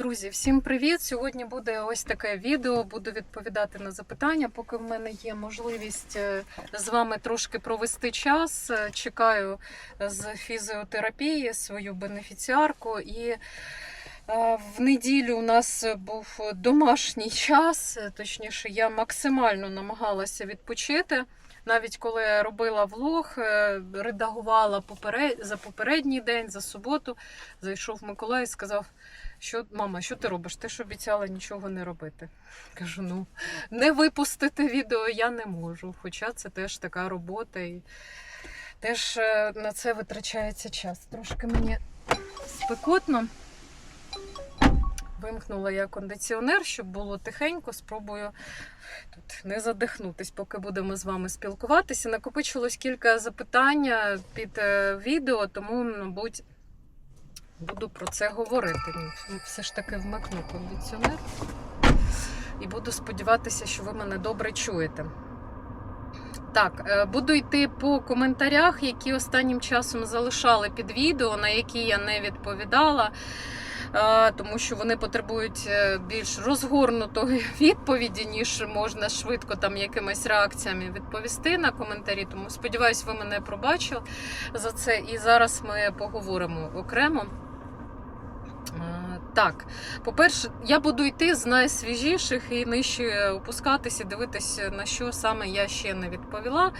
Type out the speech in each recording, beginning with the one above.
Друзі, всім привіт! Сьогодні буде ось таке відео. Буду відповідати на запитання. Поки в мене є можливість е, з вами трошки провести час. Е, Чекаю з фізіотерапії свою бенефіціарку. І е, в неділю у нас був домашній час. Е, Точніше, я максимально намагалася відпочити. Навіть коли я робила влог, е, редагувала за попередній день, за суботу, зайшов Миколай і сказав, що мама, що ти робиш? Ти ж обіцяла нічого не робити. Кажу, ну не випустити відео я не можу. Хоча це теж така робота і теж е, на це витрачається час. Трошки мені спекотно. Вимкнула я кондиціонер, щоб було тихенько. Спробую тут не задихнутись, поки будемо з вами спілкуватися. Накопичилось кілька запитань під е, відео, тому, мабуть, буду про це говорити. Все ж таки вмикну кондиціонер і буду сподіватися, що ви мене добре чуєте. Так, е, буду йти по коментарях, які останнім часом залишали під відео, на які я не відповідала. е, Тому що вони потребують е, більш розгорнутої відповіді, ніж можна швидко там якимись реакціями відповісти на коментарі. Тому сподіваюсь, ви мене пробачили за це. І зараз ми поговоримо окремо. Е, Так, по-перше, я буду йти з найсвіжіших і нижче опускатися, дивитися, на що саме я ще не відповіла.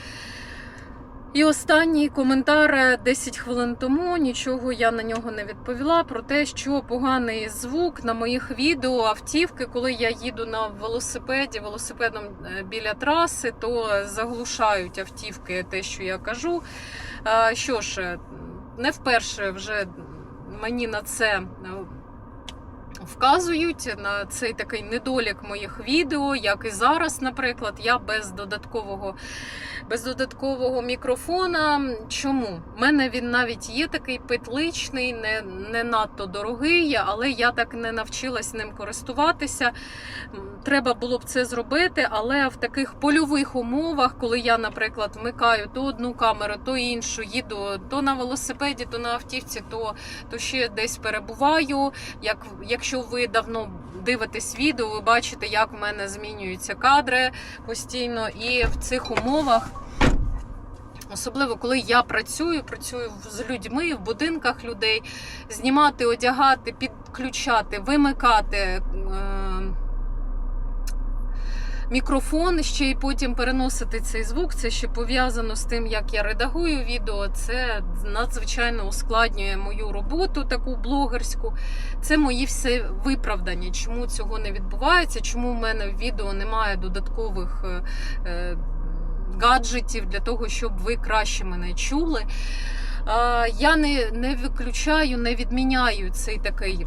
І останній коментар е, 10 хвилин тому. Нічого я на нього не відповіла. Про те, що поганий звук на моїх відео автівки, коли я їду на велосипеді, велосипедом е, біля траси, то заглушають автівки те, що я кажу. Е, Що ж, е, не вперше вже мені на це е, вказують на цей такий недолік моїх відео, як і зараз, наприклад, я без додаткового, без додаткового мікрофона. Чому? У мене він навіть є такий петличний, не, не надто дорогий, але я так не навчилась ним користуватися. Треба було б це зробити, але в таких польових умовах, коли я, наприклад, вмикаю то одну камеру, то іншу, їду то на велосипеді, то на автівці, то, то ще десь перебуваю. Як, якщо ви давно дивитесь відео, ви бачите, як в мене змінюються кадри постійно. І в цих умовах, особливо коли я працюю, працюю з людьми в будинках людей, знімати, одягати, підключати, вимикати. Мікрофон ще й потім переносити цей звук. Це ще пов'язано з тим, як я редагую відео. Це надзвичайно ускладнює мою роботу, таку блогерську. Це мої все виправдання, чому цього не відбувається, чому в мене в відео немає додаткових е, е, гаджетів для того, щоб ви краще мене чули. Я не, не виключаю, не відміняю цей такий.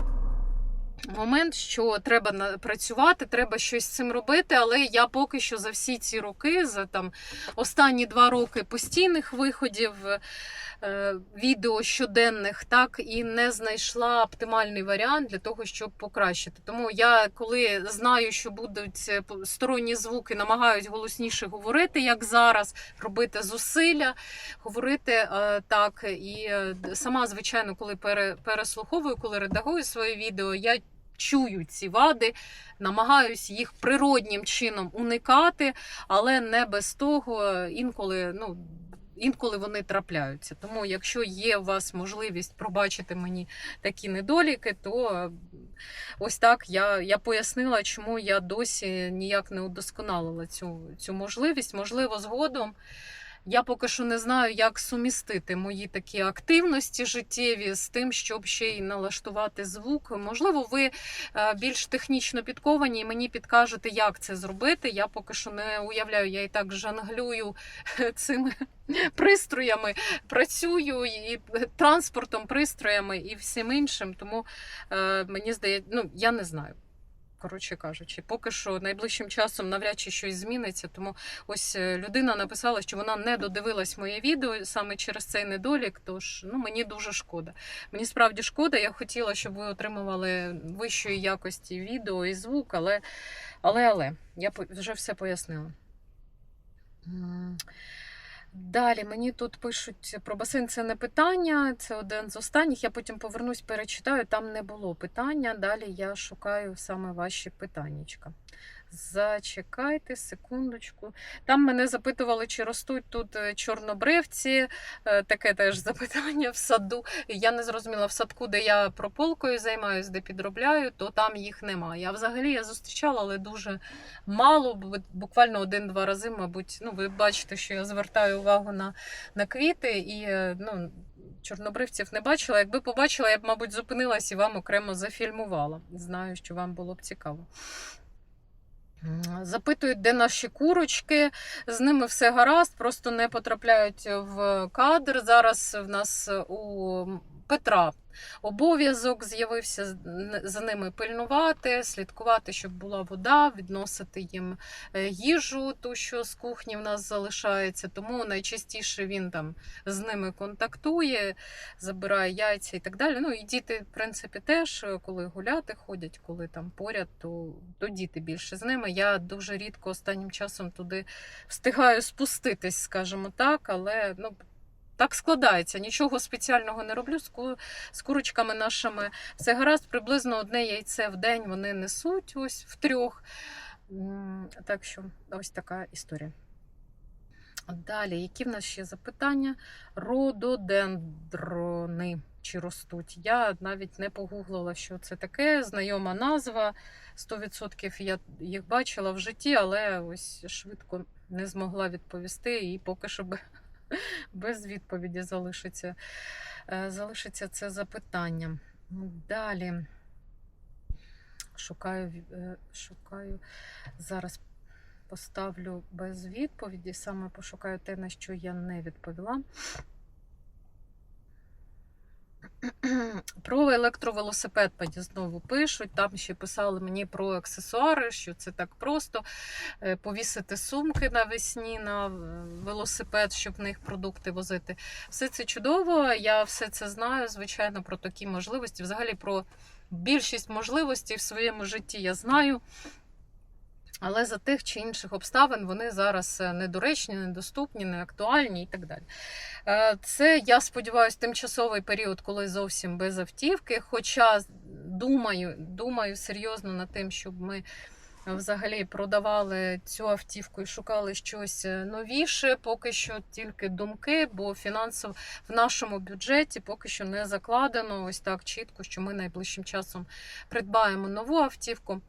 Момент, що треба працювати, треба щось з цим робити, але я поки що за всі ці роки, за там останні два роки постійних виходів е, відео щоденних, так і не знайшла оптимальний варіант для того, щоб покращити. Тому я, коли знаю, що будуть е, сторонні звуки, намагаюсь голосніше говорити, як зараз, робити зусилля, говорити е, так. І е, сама, звичайно, коли переслуховую, коли редагую своє відео, я чую ці вади, намагаюсь їх природнім чином уникати, але не без того інколи, ну. Інколи вони трапляються. Тому, якщо є у вас можливість пробачити мені такі недоліки, то ось так я, я пояснила, чому я досі ніяк не удосконалила цю, цю можливість. Можливо, згодом я поки що не знаю, як сумістити мої такі активності життєві з тим, щоб ще й налаштувати звук. Можливо, ви е, більш технічно підковані і мені підкажете, як це зробити. Я поки що не уявляю, я і так жонглюю цими пристроями, працюю і транспортом, пристроями і всім іншим. Тому е, мені здається, ну я не знаю. Коротше кажучи, поки що найближчим часом навряд чи щось зміниться. Тому ось е, людина написала, що вона не додивилась моє відео саме через цей недолік. Тож ну мені дуже шкода. Мені справді шкода. Я хотіла, щоб ви отримували вищої якості відео і звук, але але, але я вже все пояснила. Далі мені тут пишуть про басейн це не питання, це один з останніх. Я потім повернусь, перечитаю. Там не було питання. Далі я шукаю саме ваші питаннячка. Зачекайте секундочку. Там мене запитували, чи ростуть тут е, чорнобривці. Е, Таке теж запитання в саду. Я не зрозуміла в садку, де я прополкою займаюся, де підробляю, то там їх немає. Я взагалі я зустрічала, але дуже мало, буквально один-два рази, мабуть. Ну, ви бачите, що я звертаю увагу на, на квіти і е, ну. Чорнобривців не бачила. Якби побачила, я б, мабуть, зупинилась і вам окремо зафільмувала. Знаю, що вам було б цікаво. Запитують, де наші курочки. З ними все гаразд, просто не потрапляють в кадр. Зараз в нас у Петра обов'язок з'явився за ними пильнувати, слідкувати, щоб була вода, відносити їм е, їжу, ту, що з кухні в нас залишається. Тому найчастіше він там з ними контактує, забирає яйця і так далі. Ну і діти, в принципі, теж, е, коли гуляти ходять, коли там поряд, то, то діти більше з ними. Я дуже рідко останнім часом туди встигаю спуститись, скажімо так, але ну. Так складається, нічого спеціального не роблю. З ку- з курочками нашими все гаразд, приблизно одне яйце в день вони несуть ось в трьох. Так що ось така історія. Далі, які в нас ще запитання? Рододендрони чи ростуть? Я навіть не погуглила, що це таке. Знайома назва. 100% я їх бачила в житті, але ось швидко не змогла відповісти і поки що бе- без відповіді залишиться, е, залишиться це запитання. Далі. Шукаю, е, шукаю зараз поставлю без відповіді, саме пошукаю те, на що я не відповіла. Про електровелосипед мені знову пишуть. Там ще писали мені про аксесуари, що це так просто е, повісити сумки навесні на е, велосипед, щоб в них продукти возити. Все це чудово. Я все це знаю, звичайно, про такі можливості. Взагалі про більшість можливостей в своєму житті я знаю. Але за тих чи інших обставин вони зараз е, недоречні, недоступні, неактуальні і так далі. Е, Це, я сподіваюся, тимчасовий період, коли зовсім без автівки. Хоча думаю, думаю серйозно над тим, щоб ми взагалі продавали цю автівку і шукали щось е, новіше. Поки що тільки думки, бо фінансово в нашому бюджеті поки що не закладено ось так чітко, що ми найближчим часом придбаємо нову автівку.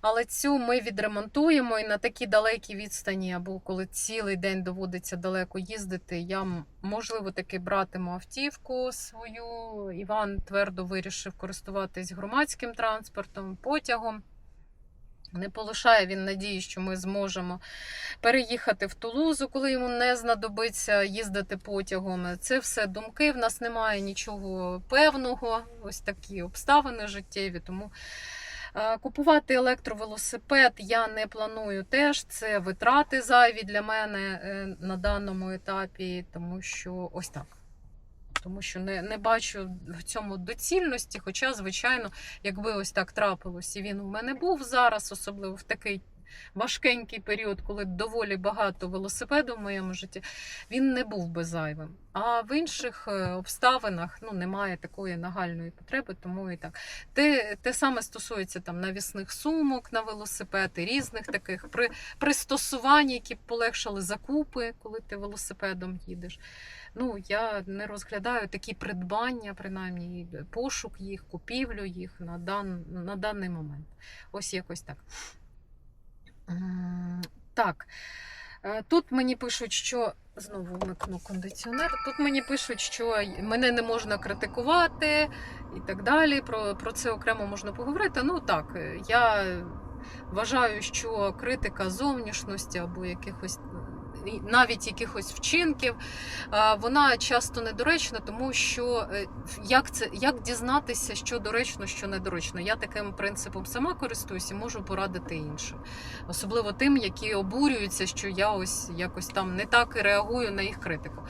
Але цю ми відремонтуємо і на такій далекій відстані, або коли цілий день доводиться далеко їздити, я можливо таки братиму автівку свою. Іван твердо вирішив користуватись громадським транспортом, потягом. Не полишає він надії, що ми зможемо переїхати в Тулузу, коли йому не знадобиться їздити потягом. Це все думки. В нас немає нічого певного. Ось такі обставини життєві. Тому Купувати електровелосипед я не планую теж. Це витрати зайві для мене е, на даному етапі, тому що ось так. Тому що не, не бачу в цьому доцільності. Хоча, звичайно, якби ось так трапилось, і він у мене був зараз, особливо в такий важкенький період, коли доволі багато велосипеду в моєму житті, він не був би зайвим. А в інших е, обставинах ну, немає такої нагальної потреби, тому і так. Те, те саме стосується там навісних сумок на велосипед і різних таких при, пристосувань, які б полегшали закупи, коли ти велосипедом їдеш. Ну, я не розглядаю такі придбання, принаймні пошук їх, купівлю їх на, дан, на даний момент. Ось якось так. Так. Е, Тут мені пишуть, що знову вмикну кондиціонер. Тут мені пишуть, що мене не можна критикувати і так далі. Про, про це окремо можна поговорити. Ну так, е, я вважаю, що критика зовнішності або якихось навіть якихось вчинків, е, вона часто недоречна, тому що е, як це як дізнатися, що доречно, що недоречно. Я таким принципом сама користуюся і можу порадити іншим, особливо тим, які обурюються, що я ось якось там не так і реагую на їх критику.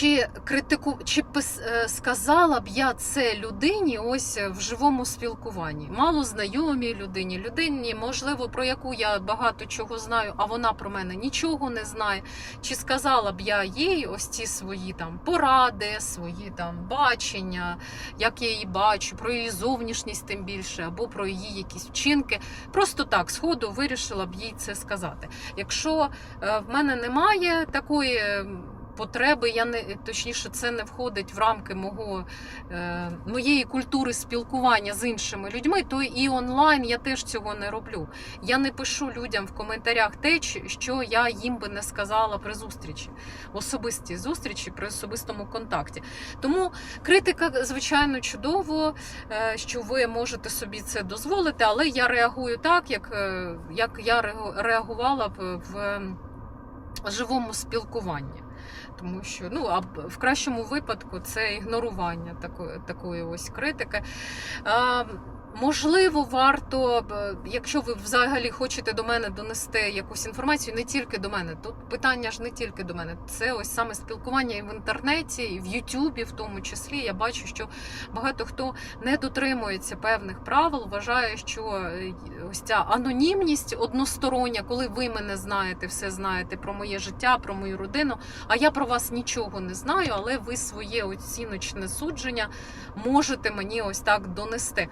Чи критику, чи е, сказала б я це людині ось е, в живому спілкуванні? Мало знайомій людині, людині, можливо, про яку я багато чого знаю, а вона про мене нічого не знає. Чи сказала б я їй ось ці свої там поради, свої там бачення, як я її бачу, про її зовнішність тим більше, або про її якісь вчинки. Просто так, сходу вирішила б їй це сказати. Якщо е, в мене немає такої. Потреби я не точніше, це не входить в рамки мого е, моєї культури спілкування з іншими людьми. То і онлайн я теж цього не роблю. Я не пишу людям в коментарях те, що я їм би не сказала при зустрічі, особистій зустрічі, при особистому контакті. Тому критика, звичайно, чудово, е, що ви можете собі це дозволити, але я реагую так, як, е, як я реагувала б в живому спілкуванні. Тому що ну а в кращому випадку це ігнорування такої, такої ось критики. Можливо, варто, якщо ви взагалі хочете до мене донести якусь інформацію, не тільки до мене. Тут питання ж не тільки до мене. Це ось саме спілкування і в інтернеті, і в Ютубі, в тому числі. Я бачу, що багато хто не дотримується певних правил, вважає, що е, ось ця анонімність одностороння, коли ви мене знаєте, все знаєте про моє життя, про мою родину. А я про вас нічого не знаю, але ви своє оціночне судження можете мені ось так донести.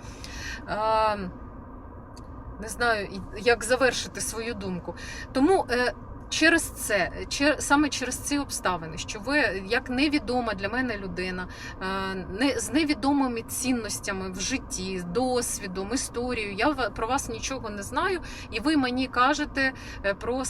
Не знаю, як завершити свою думку. Тому е, через це, саме через ці обставини, що ви як невідома для мене людина, е, не, з невідомими цінностями в житті, досвідом, історією, я про вас нічого не знаю, і ви мені кажете е, про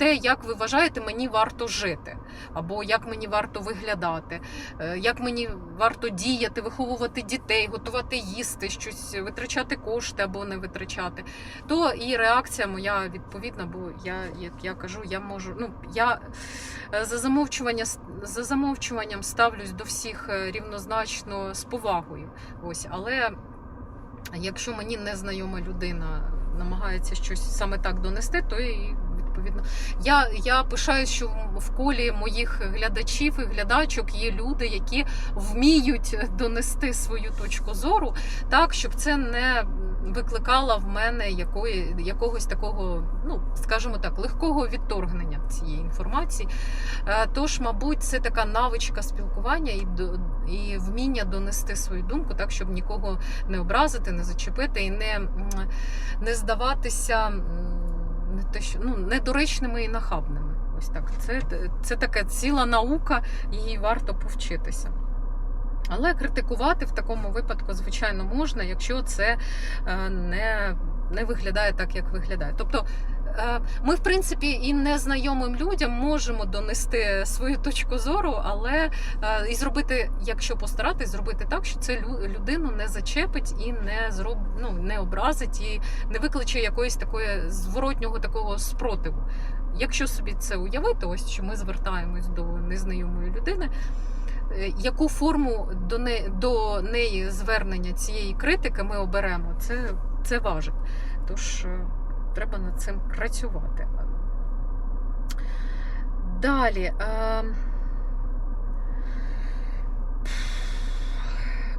те, як ви вважаєте, мені варто жити, або як мені варто виглядати, е, як мені варто діяти, виховувати дітей, готувати їсти, щось витрачати кошти або не витрачати, то і реакція моя відповідна, бо я, як я кажу, я можу. Ну я е, за замовчування за замовчуванням ставлюсь до всіх е, рівнозначно з повагою. Ось, але якщо мені незнайома людина намагається щось саме так донести, то і відповідно. Я, я пишаюсь, що в- колі моїх глядачів і глядачок є люди, які вміють донести свою точку зору так, щоб це не викликало в мене якої, якогось такого, ну скажімо так, легкого відторгнення цієї інформації. Е, Тож, мабуть, це така навичка спілкування і, і вміння донести свою думку, так, щоб нікого не образити, не зачепити і не, не здаватися не те, що, ну, недоречними і нахабними. Ось так. Це, це така ціла наука, її варто повчитися. Але критикувати в такому випадку, звичайно, можна, якщо це е, не, не виглядає так, як виглядає. Тобто, ми, в принципі, і незнайомим людям можемо донести свою точку зору, але е, і зробити, якщо постаратись, зробити так, що це людину не зачепить і не зроб, ну, не образить, і не викличе якоїсь такої зворотнього такого спротиву. Якщо собі це уявити, ось що ми звертаємось до незнайомої людини. е, Яку форму до, не, до неї звернення цієї критики ми оберемо, це, це важить. Тож е, треба над цим працювати. Далі. Е...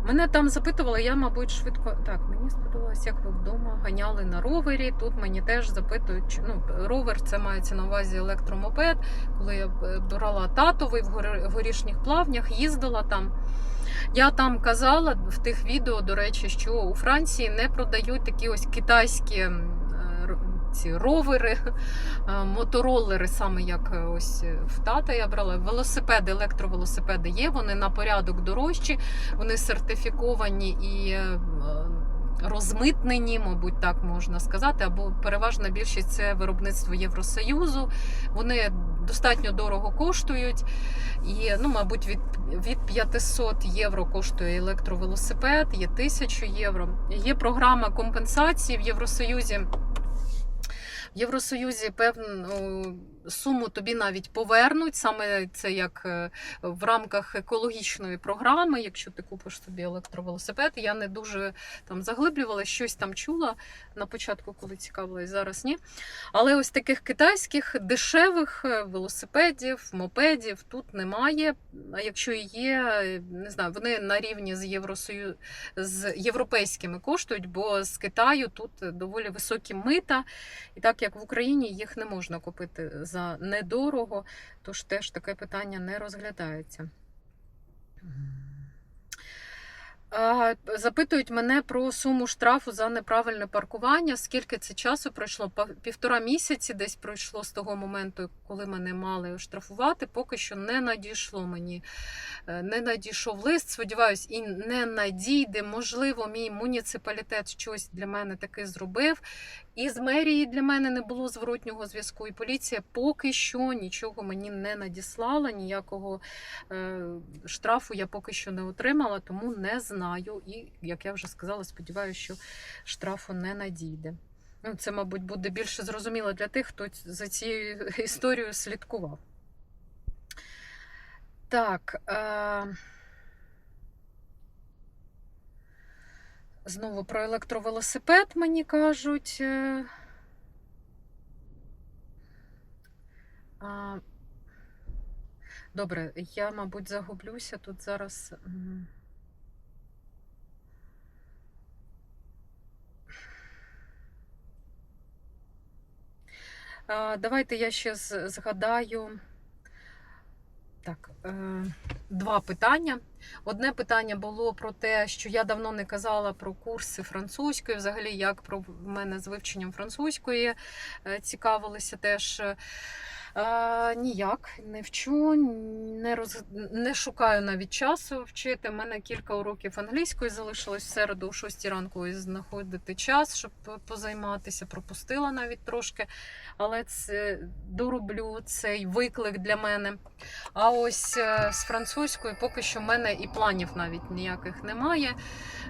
Мене там запитували, я, мабуть, швидко. Так, мені сподобалось, як ви вдома ганяли на ровері. Тут мені теж запитують, ну, ровер це мається на увазі електромопед. Коли я е, брала татовий в горішніх плавнях, їздила там. Я там казала в тих відео, до речі, що у Франції не продають такі ось китайські ці ровери, е, моторолери, саме як е, ось в тата я брала. Велосипеди, електровелосипеди є, вони на порядок дорожчі, вони сертифіковані і е, розмитнені, мабуть, так можна сказати, або переважна більшість це виробництво Євросоюзу. Вони достатньо дорого коштують. І, ну, мабуть, від, від 500 євро коштує електровелосипед, є 1000 євро. Є програма компенсації в Євросоюзі. Євросоюзі певно суму тобі навіть повернуть. Саме це як е, в рамках екологічної програми, якщо ти купиш собі електровелосипед. Я не дуже там заглиблювала, щось там чула на початку, коли цікавилась, зараз ні. Але ось таких китайських дешевих е, велосипедів, мопедів тут немає. А якщо і є, е, не знаю, вони на рівні з Євросою з європейськими коштують, бо з Китаю тут доволі високі мита, і так як в Україні їх не можна купити за недорого, тож теж таке питання не розглядається. Запитують мене про суму штрафу за неправильне паркування. Скільки це часу пройшло? Півтора місяці десь пройшло з того моменту, коли мене мали штрафувати. Поки що не надійшло мені, е, не надійшов лист. Сподіваюсь, і не надійде. Можливо, мій муніципалітет щось для мене таке зробив. І з мерії для мене не було зворотнього зв'язку. І поліція поки що нічого мені не надіслала, ніякого е, штрафу я поки що не отримала, тому не знаю. І, як я вже сказала, сподіваюся, що штрафу не надійде. Ну, це, мабуть, буде більше зрозуміло для тих, хто за цією історією слідкував. Так. Е... Знову про електровелосипед мені кажуть. Е, добре, я, мабуть, загублюся тут зараз. Давайте я ще згадаю. Так, е, два питання. Одне питання було про те, що я давно не казала про курси французької, взагалі, як про мене з вивченням французької е, цікавилися теж. Е, ніяк не вчу, не, роз... не шукаю навіть часу вчити. У мене кілька уроків англійської залишилось в середу о 6 ранку і знаходити час, щоб позайматися. Пропустила навіть трошки, але це дороблю цей виклик для мене. А ось е, з французькою поки що в мене і планів навіть ніяких немає.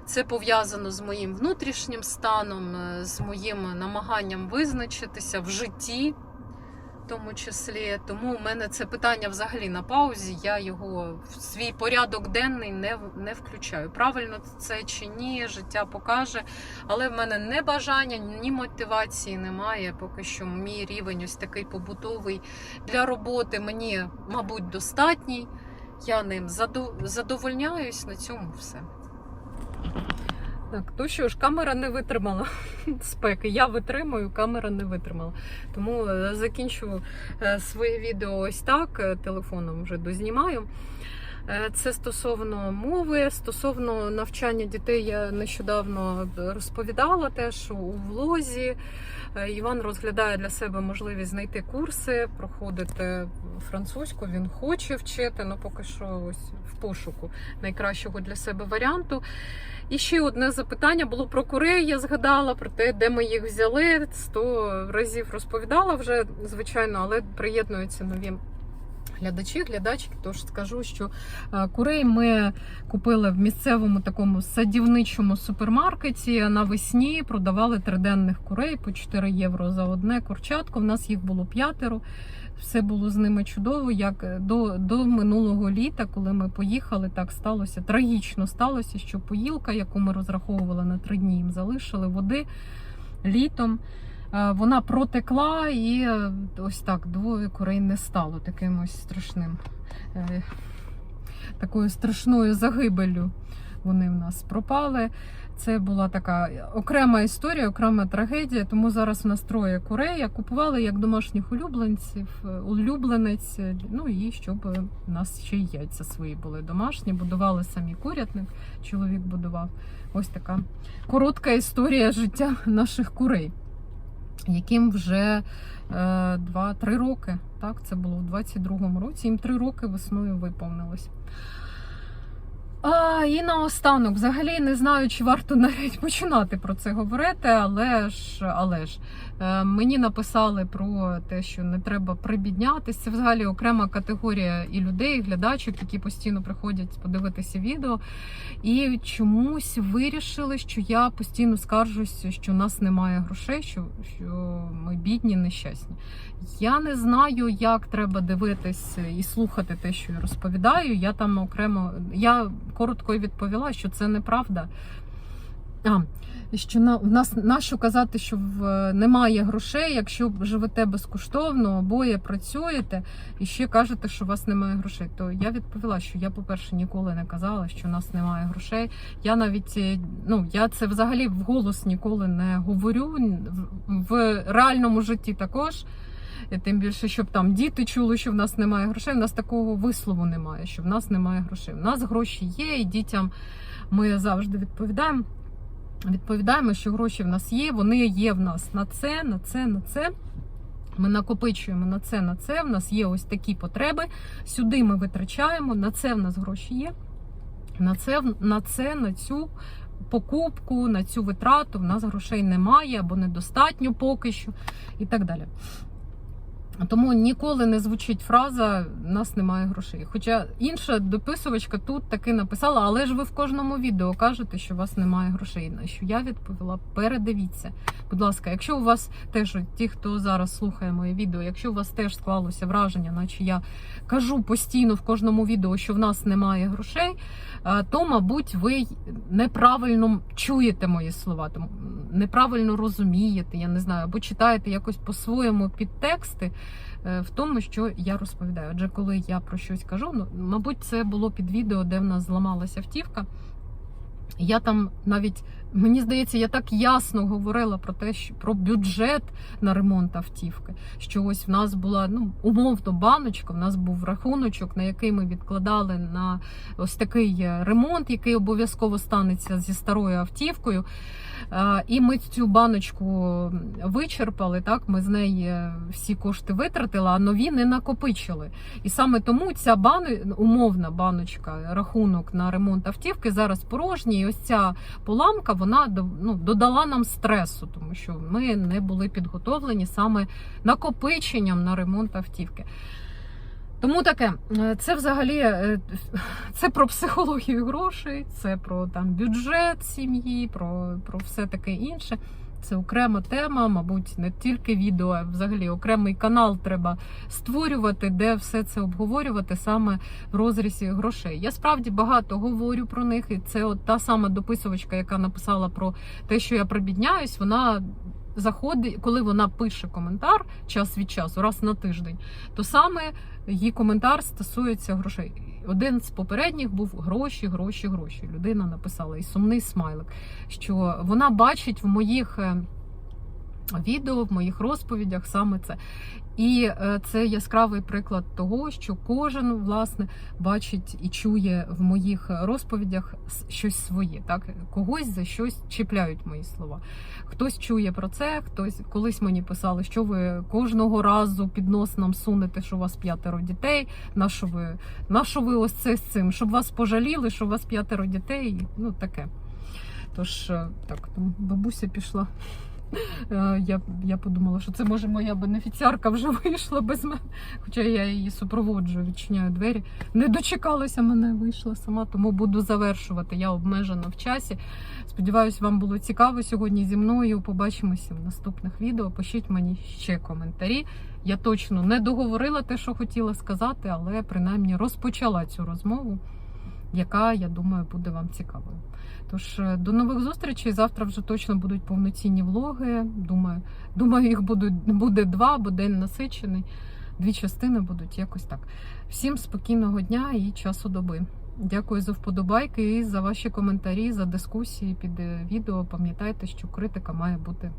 Це пов'язано з моїм внутрішнім станом, е, з моїм намаганням визначитися в житті. Тому числі, тому в мене це питання взагалі на паузі. Я його в свій порядок денний не, не включаю. Правильно це чи ні, життя покаже. Але в мене не бажання, ні мотивації немає. Поки що мій рівень ось такий побутовий для роботи мені, мабуть, достатній. Я ним задов- задовольняюсь на цьому все. Так, то що ж, камера не витримала спеки. Я витримую, камера не витримала. Тому е, закінчу е, своє відео ось так. е, Телефоном вже дознімаю. Це стосовно мови, стосовно навчання дітей я нещодавно розповідала теж у влозі. Іван розглядає для себе можливість знайти курси, проходити французьку. Він хоче вчити, але поки що ось в пошуку найкращого для себе варіанту. І ще одне запитання було про Корею. Я згадала про те, де ми їх взяли. Сто разів розповідала вже, звичайно, але приєднуються нові глядачі, глядачки. Тож скажу, що е, курей ми купили в місцевому такому садівничому супермаркеті. Навесні продавали триденних курей по 4 євро за одне курчатко. В нас їх було п'ятеро. Все було з ними чудово. Як до, до минулого літа, коли ми поїхали, так сталося. Трагічно сталося, що поїлка, яку ми розраховували на три дні, їм залишили води літом. Е, Вона протекла і е, ось так двоє курей не стало таким ось страшним, е, такою страшною загибеллю. Вони в нас пропали. Це була така окрема історія, окрема трагедія. Тому зараз нас троє курей. Купували як домашніх улюбленців, е, улюбленець. е, Ну і щоб у нас ще й яйця свої були домашні. Будували самі курятник. Чоловік будував. Ось така коротка історія життя наших курей яким вже е, 2-3 роки. Так, це було в 22-му році. Їм 3 роки весною виповнилось. А, і наостанок, взагалі не знаю, чи варто навіть починати про це говорити, але ж, але ж мені написали про те, що не треба прибіднятися. Це взагалі окрема категорія і людей, і глядачок, які постійно приходять подивитися відео. І чомусь вирішили, що я постійно скаржуся, що у нас немає грошей, що, що ми бідні, нещасні. Я не знаю, як треба дивитись і слухати те, що я розповідаю. Я там окремо я коротко відповіла, що це неправда. А, що на в нас нащо казати, що в немає грошей, якщо живете безкоштовно, обоє працюєте і ще кажете, що у вас немає грошей. То я відповіла, що я, по-перше, ніколи не казала, що у нас немає грошей. Я навіть е, ну я це взагалі вголос ніколи не говорю в, реальному житті також. І Тим більше, щоб там діти чули, що в нас немає грошей. У нас такого вислову немає, що в нас немає грошей. У нас гроші є, і дітям ми завжди відповідаємо. Відповідаємо, що гроші в нас є, вони є в нас на це, на це, на це. Ми накопичуємо на це, на це. В нас є ось такі потреби. Сюди ми витрачаємо, на це в нас гроші є. На це, на це, на цю покупку, на цю витрату в нас грошей немає або недостатньо поки що, і так далі. Тому ніколи не звучить фраза «У нас немає грошей. Хоча інша дописувачка тут таки написала, але ж ви в кожному відео кажете, що у вас немає грошей. На що я відповіла: передивіться. Будь ласка, якщо у вас теж ті, хто зараз слухає моє відео, якщо у вас теж склалося враження, наче я кажу постійно в кожному відео, що в нас немає грошей, то, мабуть, ви неправильно чуєте мої слова, неправильно розумієте, я не знаю, або читаєте якось по-своєму підтексти е, в тому, що я розповідаю. Адже коли я про щось кажу, ну мабуть, це було під відео, де в нас зламалася автівка. Я там навіть мені здається, я так ясно говорила про те, що про бюджет на ремонт автівки. Що ось в нас була ну умовно баночка. В нас був рахуночок, на який ми відкладали на ось такий ремонт, який обов'язково станеться зі старою автівкою. Е, І ми цю баночку вичерпали. Так, ми з неї всі кошти витратили, а нові не накопичили. І саме тому ця бан... умовна баночка, рахунок на ремонт автівки зараз порожній. І ось ця поламка вона ну, додала нам стресу, тому що ми не були підготовлені саме накопиченням на ремонт автівки. Тому таке, е, це взагалі е, це про психологію грошей, це про там бюджет сім'ї, про, про все таке інше. Це окрема тема, мабуть, не тільки відео, а взагалі окремий канал треба створювати, де все це обговорювати саме в розрізі грошей. Я справді багато говорю про них, і це от та сама дописувачка, яка написала про те, що я прибідняюсь, вона. Заходить, коли вона пише коментар час від часу, раз на тиждень, то саме її коментар стосується грошей. Один з попередніх був гроші, гроші, гроші. Людина написала і сумний смайлик, що вона бачить в моїх е, відео, в моїх розповідях саме це. І е, це яскравий приклад того, що кожен власне бачить і чує в моїх розповідях щось своє. Так когось за щось чіпляють мої слова. Хтось чує про це, хтось колись мені писали, що ви кожного разу під нос нам сунете, що у вас п'ятеро дітей. На що ви на що ви ось це з цим? Щоб вас пожаліли, що у вас п'ятеро дітей? Ну таке. Тож е, так, бабуся пішла. Е, я я подумала, що це може моя бенефіціарка вже вийшла без мене. Хоча я її супроводжую, відчиняю двері. Не дочекалася мене, вийшла сама, тому буду завершувати. Я обмежена в часі. Сподіваюсь, вам було цікаво сьогодні зі мною. Побачимося в наступних відео. Пишіть мені ще коментарі. Я точно не договорила те, що хотіла сказати, але принаймні розпочала цю розмову, яка, я думаю, буде вам цікавою. Тож е, до нових зустрічей. Завтра вже точно будуть повноцінні влоги. Думаю, думаю, їх будуть, буде два, бо день насичений. Дві частини будуть якось так. Всім спокійного дня і часу доби. Дякую за вподобайки і за ваші коментарі, за дискусії під е, відео. Пам'ятайте, що критика має бути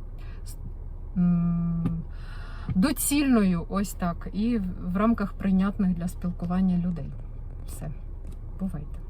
доцільною, ось так, і в рамках прийнятних для спілкування людей. Все, бувайте.